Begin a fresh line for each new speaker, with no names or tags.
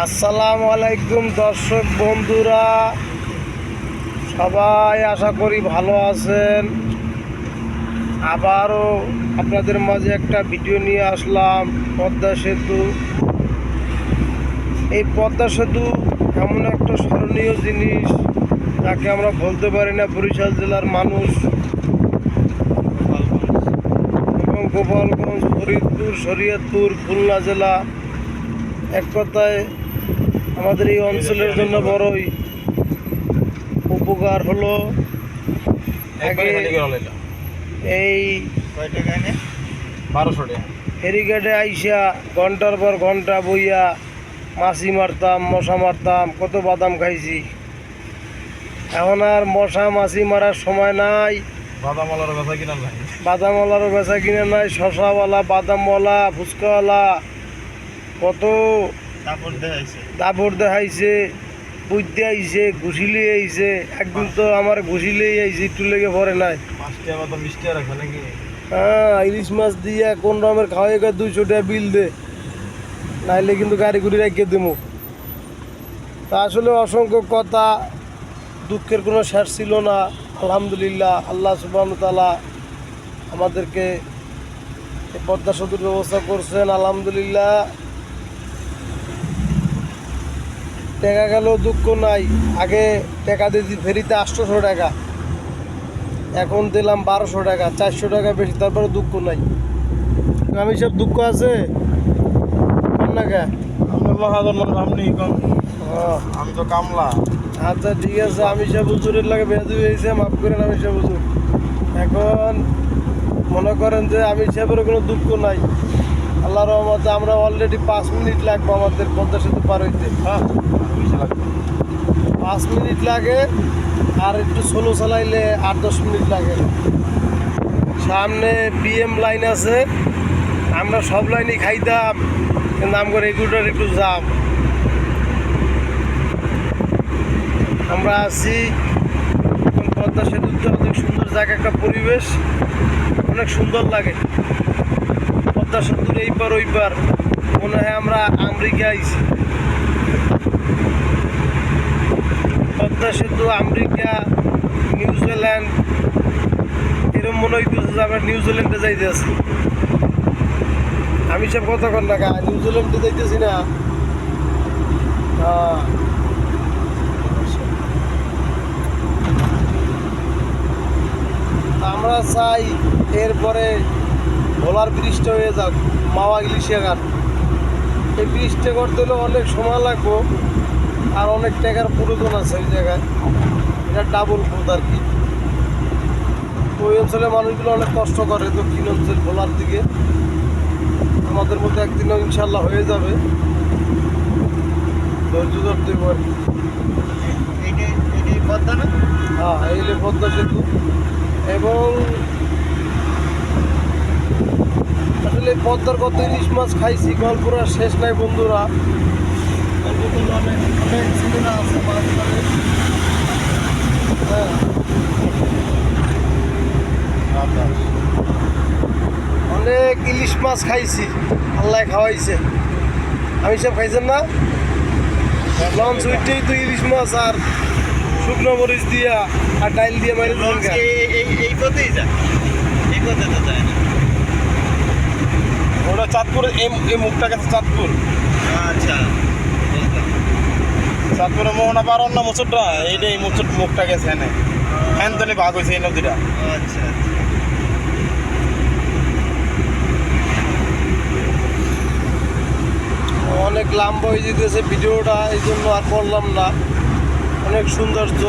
আসসালামু আলাইকুম দর্শক বন্ধুরা। সবাই আশা করি ভালো আছেন। আবারও আপনাদের মাঝে একটা ভিডিও নিয়ে আসলাম, পদ্মা সেতু। এই পদ্মা সেতু এমন একটা স্মরণীয় জিনিস, যাকে আমরা বলতে পারি না বরিশাল জেলার মানুষ। এবং গোপালগঞ্জ, ফরিদপুর, শরীয়তপুর, খুলনা জেলা। এক কথায় আমাদের এই অঞ্চলের জন্য বড়ই উপকার হলো আগে এই
বারোশো টাকা।
ফেরিঘাটে আইসা ঘণ্টার পর ঘণ্টা বইয়া মাছি মারতাম মশা মারতাম কত বাদাম খাইছি। এখন আর মশা মাছি মারার সময় নাই।
বাদামলার কথা কিনা নাই।
বাদামওয়ালারও বেচা কিনে নাই শশাওয়ালা বাদামওয়ালা ফুচকাওয়ালা কত
কাপড় দেখাইছে।
দেখাইছে আইছে ঘুষিলে আইছে একদিন তো আমার ঘুষিলেই আইছে একটু লেগে পড়ে নাই। হ্যাঁ ইলিশ মাছ দিয়ে কোন রকমের খাওয়াই গা দুইশো টাকা বিল দে। নাইলে কিন্তু গাড়ি গুড়ি রেখে দেবো। তা আসলে অসংখ্য কথা দুঃখের কোনো শেষ ছিল না। আলহামদুলিল্লাহ আল্লাহ সুবাহ তালা আমাদেরকে পদ্মা সেতুর ব্যবস্থা করছেন। আলহামদুলিল্লাহ টাকা গেলেও দুঃখ নাই। আগে টাকা দিয়েছি ফেরিতে আটশোশো টাকা। এখন দিলাম বারোশো টাকা চারশো টাকা বেশি তারপরে দুঃখ নাই। আমি সব দুঃখ আছে? কর না কে?
আমরা মহাজন মানুষ আপনি
হ্যাঁ।
আমি তো কামলা।
আচ্ছা ঠিক আছে আমি সব হুজুরের লাগে বেদু হয়েছে মাফ করেন আমি সব হুজুর এখন মনে করেন যে আমি সাহেবের কোনো দুঃখ নাই। আল্লাহ রহমতে আমরা অলরেডি পাঁচ মিনিট লাগবে আমাদের পদ্মা সেতু পার হইতে।
হ্যাঁ
পাঁচ মিনিট লাগে আর একটু সোলো চালাইলে আট দশ মিনিট লাগে। সামনে বিএম লাইন আছে আমরা সব লাইনই খাইতাম কিন্তু আমার এগুলোর একটু জাম। আমরা আছি পদ্মা সেতুতে অনেক সুন্দর জায়গা একটা পরিবেশ অনেক সুন্দর লাগে। পদ্মা সেতুর এই পার ওই পার মনে হয় আমরা আমেরিকা আইছি পদ্মা সেতু, আমেরিকা নিউজিল্যান্ড এরকম মনে হইতেছে যে আমরা নিউজিল্যান্ডে যাইতে আছি আমি সব কথা কর না নিউজিল্যান্ডে যাইতেছি না। আমরা চাই এরপরে ভোলার ব্রিজটা হয়ে যাক মাওয়া ইলিশিয়া ঘাট। এই ব্রিজটা করতে হলে অনেক সময় লাগবো আর অনেক টাকার প্রয়োজন আছে ওই জায়গায়। এটা ডাবল পথ আর কি। ওই অঞ্চলের মানুষগুলো অনেক কষ্ট করে দক্ষিণ অঞ্চল ভোলার দিকে। আমাদের মধ্যে একদিনও ইনশাল্লাহ হয়ে যাবে। ধৈর্য ধরতে পারি হ্যাঁ এই পদ্মা সেতু। এবং আসলে পদ্মার কত ইলিশ মাছ খাইছি গল্পরা শেষ নাই বন্ধুরা। হ্যাঁ। অনেক ইলিশ মাছ খাইছি, আল্লাহ খাওয়াইছে। আমি সব খাইছেন না? লঞ্চ উইটেই তো ইলিশ মাছ আর শুকনো মরিচ দিয়া আর ডাইল দিয়ে মারি।
এই পথেই যায় এই পথে তো যায় না। চাঁদপুর এই এই মুখটা গেছে চাঁদপুর।
আচ্ছা
চাঁদপুরে মোহনা পারন না মুচুরটা এইটা এই মুচুর মুখটা গেছে এনে। হ্যান তলে ভাগ হয়েছে এই নদীটা।
আচ্ছা
অনেক লম্বা হয়ে যেতেছে ভিডিওটা এই জন্য আর করলাম না। অনেক সৌন্দর্য